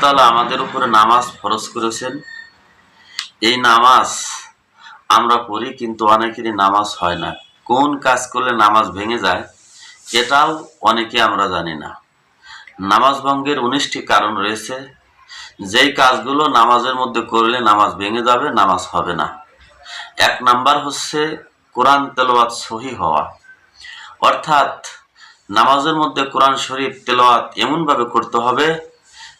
তাআলা আমাদের উপরে নামাজ ফরজ করেছেন। এই নামাজ আমরা পড়ি কিন্তু অনেকেরই নামাজ হয় না। কোন কাজ করলে নামাজ ভেঙে যায়, এটাও অনেকে আমরা জানি না। নামাজ ভঙ্গের উনিশটি কারণ রয়েছে। যেই কাজগুলো নামাজের মধ্যে করলে নামাজ ভেঙে যাবে, নামাজ হবে না। এক নাম্বার হচ্ছে কোরআন তেলাওয়াত সহি হওয়া। অর্থাৎ নামাজের মধ্যে কোরআন শরীফ তেলাওয়াত এমনভাবে করতে হবে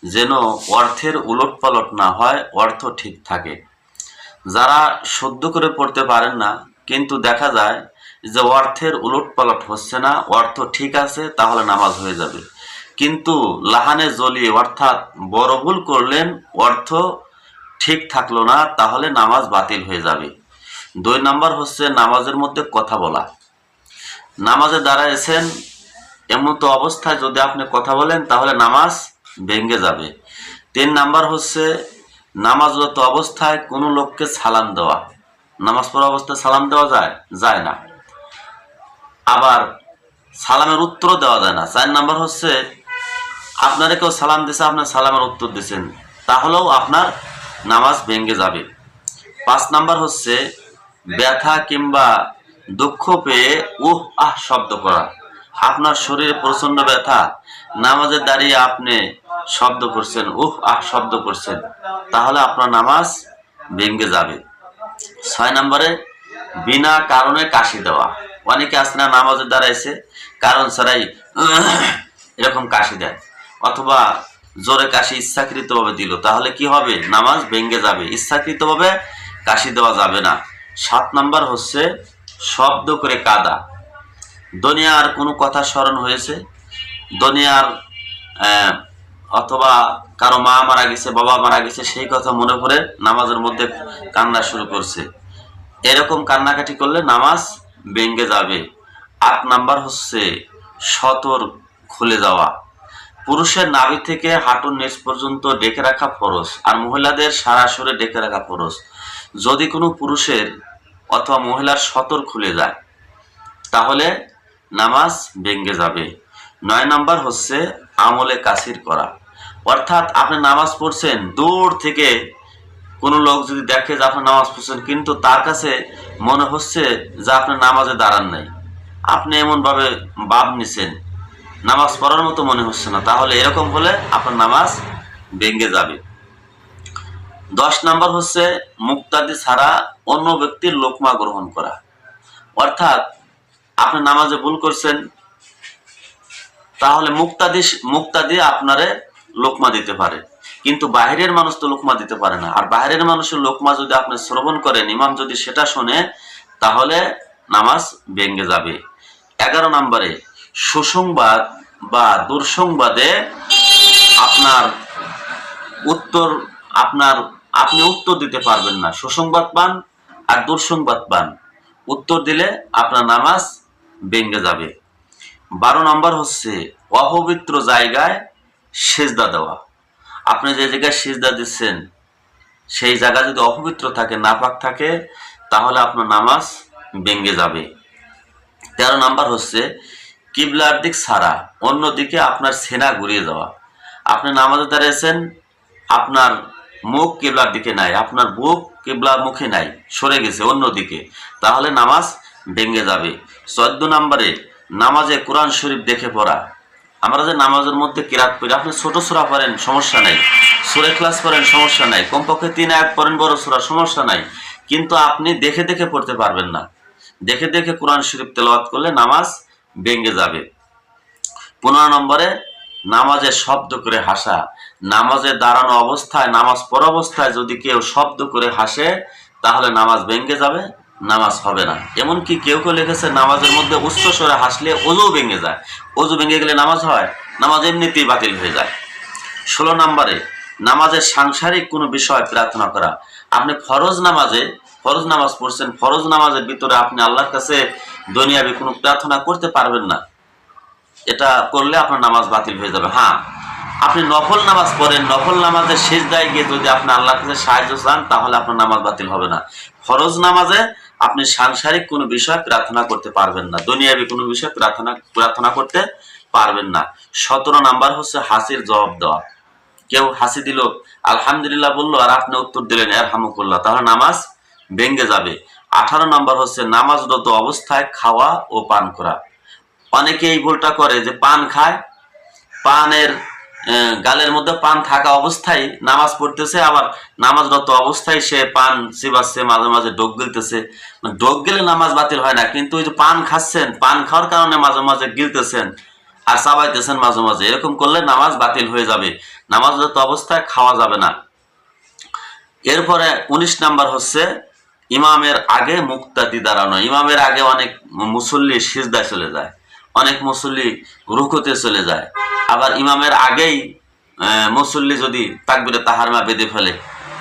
যেন অর্থের উলট পালট না হয়, অর্থ ঠিক থাকে। যারা শুদ্ধ করে পড়তে পারেন না, কিন্তু দেখা যায় যে অর্থের উলট পালট হচ্ছে না, অর্থ ঠিক আছে, তাহলে নামাজ হয়ে যাবে। কিন্তু লাহানে জ্বলিয়ে অর্থাৎ বড় ভুল করলেন, অর্থ ঠিক থাকল না, তাহলে নামাজ বাতিল হয়ে যাবে। দুই নাম্বার হচ্ছে নামাজের মধ্যে কথা বলা। নামাজে দাঁড়াইছেন, এমন তো অবস্থায় যদি আপনি কথা বলেন, তাহলে নামাজ ভেঙ্গে যাবে। তিন নাম্বার হচ্ছে নামাজরত অবস্থায় কোনো লোককে সালাম দেওয়া। নামাজ পড়া অবস্থায় সালাম দেওয়া যায়? যায় না। আবার সালামের উত্তরও দেওয়া যায় না। চার নাম্বার হচ্ছে, আপনারা কেউ সালাম দিছে আপনার সালামের উত্তর দিছেন, তাহলেও আপনার নামাজ ভেঙ্গে যাবে। পাঁচ নাম্বার হচ্ছে, ব্যথা কিংবা দুঃখ পেয়ে উহ, আহ শব্দ করা। আপনার শরীরে প্রচণ্ড ব্যথা। নামাজে দাঁড়িয়ে আপনি শব্দ করছেন উহ আহ, শব্দ করছেন। তাহলে আপনার নামাজ ভেঙ্গে যাবে। ছয় নম্বরে, বিনা কারণে কাশি দেওয়া। অনেকে আছে না, নামাজে দাঁড়াইছে, কারণ ছাড়াই এরকম কাশি দেয়। অথবা জোরে কাশি ইচ্ছাকৃতভাবে দিল। তাহলে কি হবে? নামাজ ভেঙ্গে যাবে। ইচ্ছাকৃতভাবে কাশি দেওয়া যাবে না। সাত নাম্বার হচ্ছে, শব্দ করে কাদা। দুনিয়ার কোনো কথা স্মরণ হয়েছে? দুনিয়ার অথবা কারও মা মারা গেছে, বাবা মারা গেছে, সেই কথা মনে পড়ে নামাজের মধ্যে কান্না শুরু করছে। এরকম কান্নাকাটি করলে নামাজ ভেঙ্গে যাবে। আট নাম্বার হচ্ছে সতর খুলে যাওয়া। পুরুষের নাভি থেকে হাঁটুর নিচ পর্যন্ত ডেকে রাখা ফরজ আর মহিলাদের সারা শরীরে ডেকে রাখা ফরজ। যদি কোনো পুরুষের অথবা মহিলার সতর খুলে যায়, তাহলে নামাজ ভেঙ্গে যাবে। নয় নাম্বার হচ্ছে আমলে কাসির করা। অর্থাৎ আপনি নামাজ পড়ছেন, দূর থেকে কোনো লোক যদি দেখে যে আপনি নামাজ পড়ছেন, কিন্তু তার কাছে মনে হচ্ছে যে আপনি নামাজে দাঁড়ান নাই। আপনি এমনভাবে বাপ নিছেন। নামাজ পড়ার মতো মনে হচ্ছে না। তাহলে এরকম হলে আপনার নামাজ ভেঙ্গে যাবে। দশ নাম্বার হচ্ছে মুক্তাদি ছাড়া অন্য ব্যক্তির লোকমা গ্রহণ করা। অর্থাৎ আপনি নামাজে ভুল করছেন তাহলে মুক্তাদি মুক্তাদি আপনারে লোকমা দিতে পারে। কিন্তু বাইরের মানুষ তো লোকমা দিতে পারে না। আর বাইরের মানুষের লোকমা যদি আপনি শ্রবণ করেন, ইমাম যদি সেটা শোনে, তাহলে নামাজ ভেঙ্গে যাবে। এগারো নম্বরে, সুসংবাদ বা দুঃসংবাদে আপনার উত্তর, আপনার, আপনি উত্তর দিতে পারবেন না। সুসংবাদ পান আর দুঃসংবাদ পান। উত্তর দিলে আপনার নামাজ ভেঙ্গে যাবে। বারো নম্বর হচ্ছে অপবিত্র জায়গায় সেজদা দেওয়া। আপনি যে জায়গায় সেজদা দিচ্ছেন, সেই জায়গা যদি অপবিত্র থাকে, নাপাক থাকে, তাহলে আপনার নামাজ ভেঙ্গে যাবে। তেরো নাম্বার হচ্ছে কিবলার দিক ছাড়া অন্যদিকে আপনার সেনা ঘুরিয়ে যাওয়া আপনি নামাজে দাঁড়িয়েছেন, আপনার মুখ কিবলার দিকে নাই, আপনার বুক কিবলার মুখে নাই, সরে গেছে অন্যদিকে, তাহলে নামাজ ভেঙে যাবে। চোদ্দ নম্বরে নামাজে কোরআন শরীফ দেখে পড়া। আমরা যে নামাজের মধ্যে কিরাত পড়ি, আপনি ছোট সুরা পড়েন, সমস্যা নাই। সুরে ক্লাস পড়েন, সমস্যা নাই। কমপক্ষে তিন এক পড়েন, বড় সুরা, সমস্যা নাই। কিন্তু আপনি দেখে দেখে পড়তে পারবেন না। দেখে দেখে কোরআন শরীফ তেলাওয়াত করলে নামাজ ভেঙে যাবে। পনেরো নম্বরে, নামাজে শব্দ করে হাসা। নামাজে দাঁড়ানো অবস্থায়, নামাজ পড়া অবস্থায় যদি কেউ শব্দ করে হাসে, তাহলে নামাজ ভেঙে যাবে। নামাজ হবে না। এমনকি কেউ কেউ লিখেছে, নামাজের মধ্যে উচ্চ স্বরে হাসলে অজু ভেঙে যায়। অজু ভেঙে গেলে নামাজ হয়, নামাজ এমনিতেই বাতিল হয়ে যায়। ষোলো নম্বরে, নামাজের সাংসারিক কোনো বিষয় প্রার্থনা করা। আপনি ফরজ নামাজে, ফরজ নামাজ পড়ছেন, ফরজ নামাজের ভিতরে আপনি আল্লাহর কাছে দুনিয়াবি কোনো প্রার্থনা করতে পারবেন না। এটা করলে আপনার নামাজ বাতিল হয়ে যাবে। হ্যাঁ আপনি নফল নামাজ পড়েন, নফল নামাজের শেষ দায় গিয়ে যদি আপনি আল্লাহর কাছে সাহায্য চান, তাহলে আপনার নামাজ বাতিল হবে না। ফরজ নামাজে আপনি সাংসারিক কোনো বিষয় প্রার্থনা করতে পারবেন না। দুনিয়াবি কোনো বিষয় প্রার্থনা প্রার্থনা করতে পারবেন না। সতেরো নাম্বার হচ্ছে হাসির জবাব দেওয়া। কেউ হাসি দিল, আলহামদুলিল্লাহ বলল, আর আপনি উত্তর দিলেন এর হামুকুল্লাহ তাহলে নামাজ ভেঙ্গে যাবে। আঠারো নাম্বার হচ্ছে নামাজরত অবস্থায় খাওয়া ও পান করা। অনেকে এই ভুলটা করে যে পান খায়, পানের গালের মধ্যে পান থাকা অবস্থায় নামাজ পড়তেছে, আবার নামাজরত অবস্থায় সে পান চিবাচ্ছে, মাঝে মাঝে ডোক গিলতেছে। মানে ডোক গেলে নামাজ বাতিল হয় না, কিন্তু ওই যে পান খাচ্ছেন, পান খাওয়ার কারণে মাঝে মাঝে গিলতেছেন আর চাবাইতেছেন মাঝে মাঝে। এরকম করলে নামাজ বাতিল হয়ে যাবে, নামাজরত অবস্থায় খাওয়া যাবে না। এরপরে উনিশ নাম্বার হচ্ছে ইমামের আগে মুক্তাদি দাঁড়ানো। ইমামের আগে অনেক মুসল্লি সিজদায় চলে যায়। অনেক মুসল্লি রুকুতে চলে যায়। আবার ইমামের আগেই মুসল্লি যদি তাকবিরে তাহারমা বেঁধে ফেলে,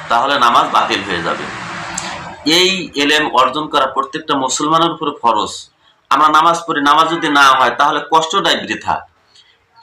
তাহলে নামাজ বাতিল হয়ে যাবে। এই এলেম অর্জন করা প্রত্যেকটা মুসলমানের উপরে ফরজ। আমরা নামাজ পড়ি, নামাজ যদি না হয়, তাহলে কষ্টটাই বৃথা।